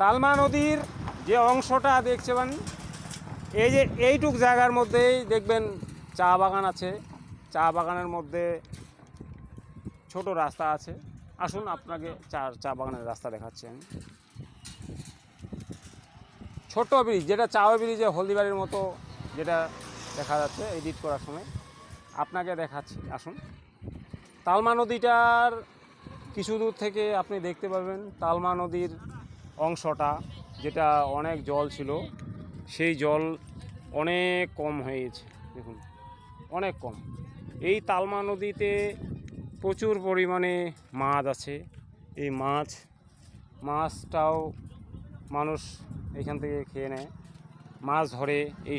তালমা নদীর যে অংশটা দেখছেন এই যে এইটুক জায়গার মধ্যেই দেখবেন চা বাগান আছে। চা বাগানের মধ্যে ছোট রাস্তা আছে। আসুন আপনাকে চা চা বাগানের রাস্তা দেখাচ্ছি আমি। ছোট ব্রিজ, যেটা চা ব্রিজে হলদিবাড়ির মতো যেটা দেখা যাচ্ছে, এডিট করার সময়। আপনাকে দেখাচ্ছি, আসুন। তালমা নদীটার কিছু দূর থেকে আপনি দেখতে পাবেন তালমা নদীর অংশটা, যেটা অনেক জল ছিল। সেই জল অনেক কম হয়েছে, দেখুন, অনেক কম। এই তালমা নদীতে প্রচুর পরিমাণে মাছ আছে। এই মাছ, মাছটাও মানুষ এখান থেকে খেয়ে নেয়। মাছ ধরে এই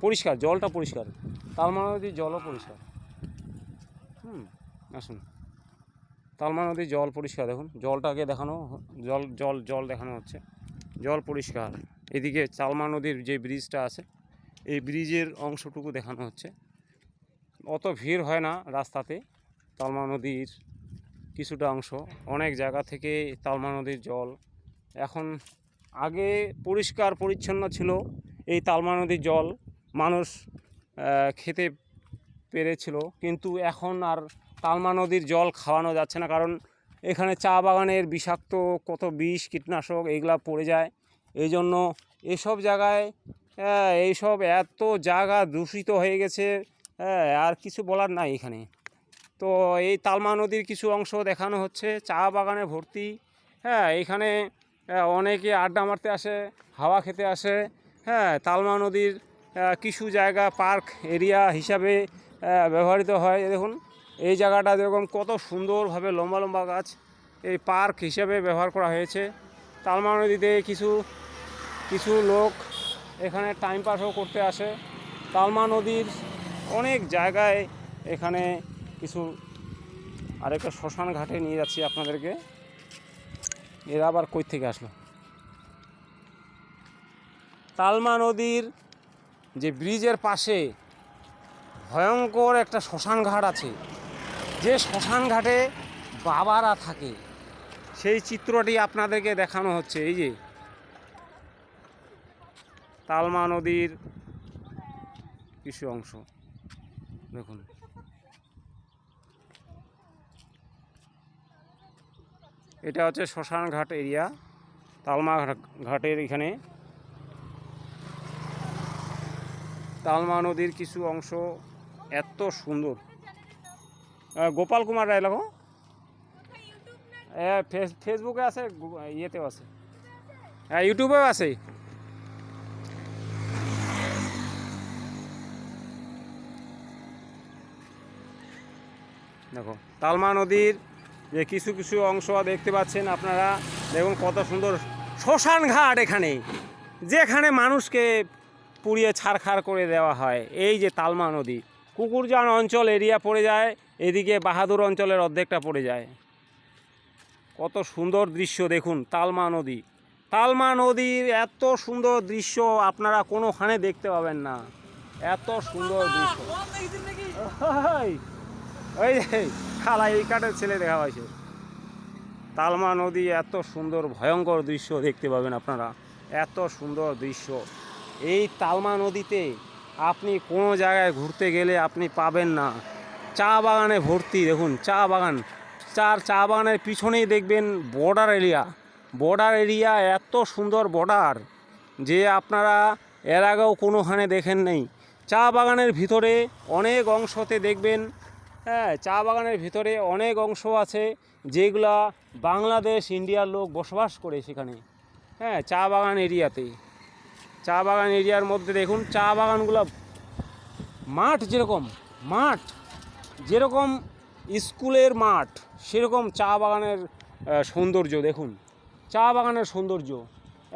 পরিষ্কার, জলটা পরিষ্কার। তালমা নদীর জলও পরিষ্কার। হুম, আসুন। তালমা নদীর জল পরিষ্কার, দেখুন, জলটাকে দেখানো, জল জল জল দেখানো হচ্ছে। জল পরিষ্কার। এদিকে তালমা নদীর যে ব্রিজটা আছে, এই ব্রিজের অংশটুকু দেখানো হচ্ছে। অত ভিড় হয় না রাস্তাতে, তালমা নদীর কিছুটা অংশ। অনেক জায়গা থেকে তালমা নদীর জল। এখন আগে পরিষ্কার পরিচ্ছন্ন ছিল এই তালমা নদীর জল। মানুষ খেতে পেরেছিল। কিন্তু এখন আর তালমা নদীর জল খাওয়ানো যাচ্ছে না কারণ এখানে চা বাগানের বিষাক্ত কত বিষ কীটনাশক এইগুলা পড়ে যায়। এই জন্য এসব জায়গায় হ্যাঁ, এইসব এত জায়গা দূষিত হয়ে গেছে হ্যাঁ, আর কিছু বলার নাই এখানে। তো এই তালমা নদীর কিছু অংশ দেখানো হচ্ছে চা বাগানে ভর্তি। হ্যাঁ এখানে অনেকে আড্ডা মারতে আসে হাওয়া খেতে আসে। হ্যাঁ তালমা নদীর কিছু জায়গা পার্ক এরিয়া হিসাবে ব্যবহৃত হয়। দেখুন, এই জায়গাটা যেরকম কত সুন্দরভাবে লম্বা লম্বা গাছ এই পার্ক হিসাবে ব্যবহার করা হয়েছে। তালমা নদীতে কিছু কিছু লোক এখানে টাইম পাসও করতে আসে। তালমা নদীর অনেক জায়গায় এখানে কিছু, আরেকটা শ্মশান ঘাটে নিয়ে যাচ্ছি আপনাদেরকে। এরা আবার কই থেকে আসলো? তালমা নদীর যে ব্রিজের পাশে ভয়ঙ্কর একটা শ্মশান ঘাট আছে। যে শ্মশান ঘাটে বাবারা থাকে। সেই চিত্রটি আপনাদেরকে দেখানো হচ্ছে, এই যে। তালমা নদীর কিছু অংশ। দেখুন। এটা হচ্ছে শ্মশান ঘাট এরিয়া। তালমা ঘাটের এখানে। তালমা নদীর কিছু অংশ এত সুন্দর। গোপাল কুমার রায় লাগো। হ্যাঁ ফেস ফেসবুকে আছে ইয়েতেও আছে। হ্যাঁ ইউটিউবেও আছে। দেখো, তালমা নদীর যে কিছু কিছু অংশ দেখতে পাচ্ছেন আপনারা, দেখুন কত সুন্দর শ্মশান ঘাট এখানে, যেখানে মানুষকে পুড়িয়ে ছাড়খাড় করে দেওয়া হয়। এই যে তালমা নদী। কুকুরজান অঞ্চল এরিয়া পড়ে যায় এদিকে বাহাদুর অঞ্চলের অর্ধেকটা পড়ে যায়। কত সুন্দর দৃশ্য দেখুন তালমা নদী। তালমা নদীর এত সুন্দর দৃশ্য আপনারা কোনোখানে দেখতে পাবেন না। এত সুন্দর দৃশ্য। ওই, খালা এই কাঠের ছেলে দেখা হয়েছে তালমা নদী এত সুন্দর ভয়ঙ্কর দৃশ্য দেখতে পাবেন আপনারা। এত সুন্দর দৃশ্য। এই তালমা নদীতে আপনি কোনো জায়গায় ঘুরতে গেলে আপনি পাবেন না। চা বাগানে ভর্তি, দেখুন, চা বাগান। চার চা বাগানের পিছনেই দেখবেন বর্ডার এরিয়া বর্ডার এরিয়া এত সুন্দর বর্ডার যে আপনারা এর আগেও কোনোখানে দেখেন নেই। চা বাগানের ভিতরে অনেক অংশতে দেখবেন হ্যাঁ চা বাগানের ভিতরে অনেক অংশ আছে যেগুলা বাংলাদেশ, ইন্ডিয়ার লোক বসবাস করে সেখানে। হ্যাঁ চা বাগান এরিয়াতে চা বাগান এরিয়ার মধ্যে দেখুন, চা বাগানগুলো মাঠ যেরকম মাঠ যেরকম স্কুলের মাঠ, সেরকম চা বাগানের সৌন্দর্য, দেখুন। চা বাগানের সৌন্দর্য,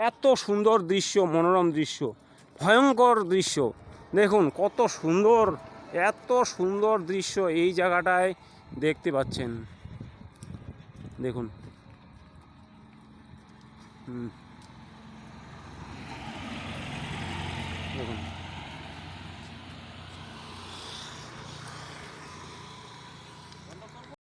এত সুন্দর দৃশ্য, মনোরম দৃশ্য, ভয়ঙ্কর দৃশ্য। দেখুন, কত সুন্দর, এত সুন্দর দৃশ্য এই জায়গাটায় দেখতে পাচ্ছেন। দেখুন। হুম।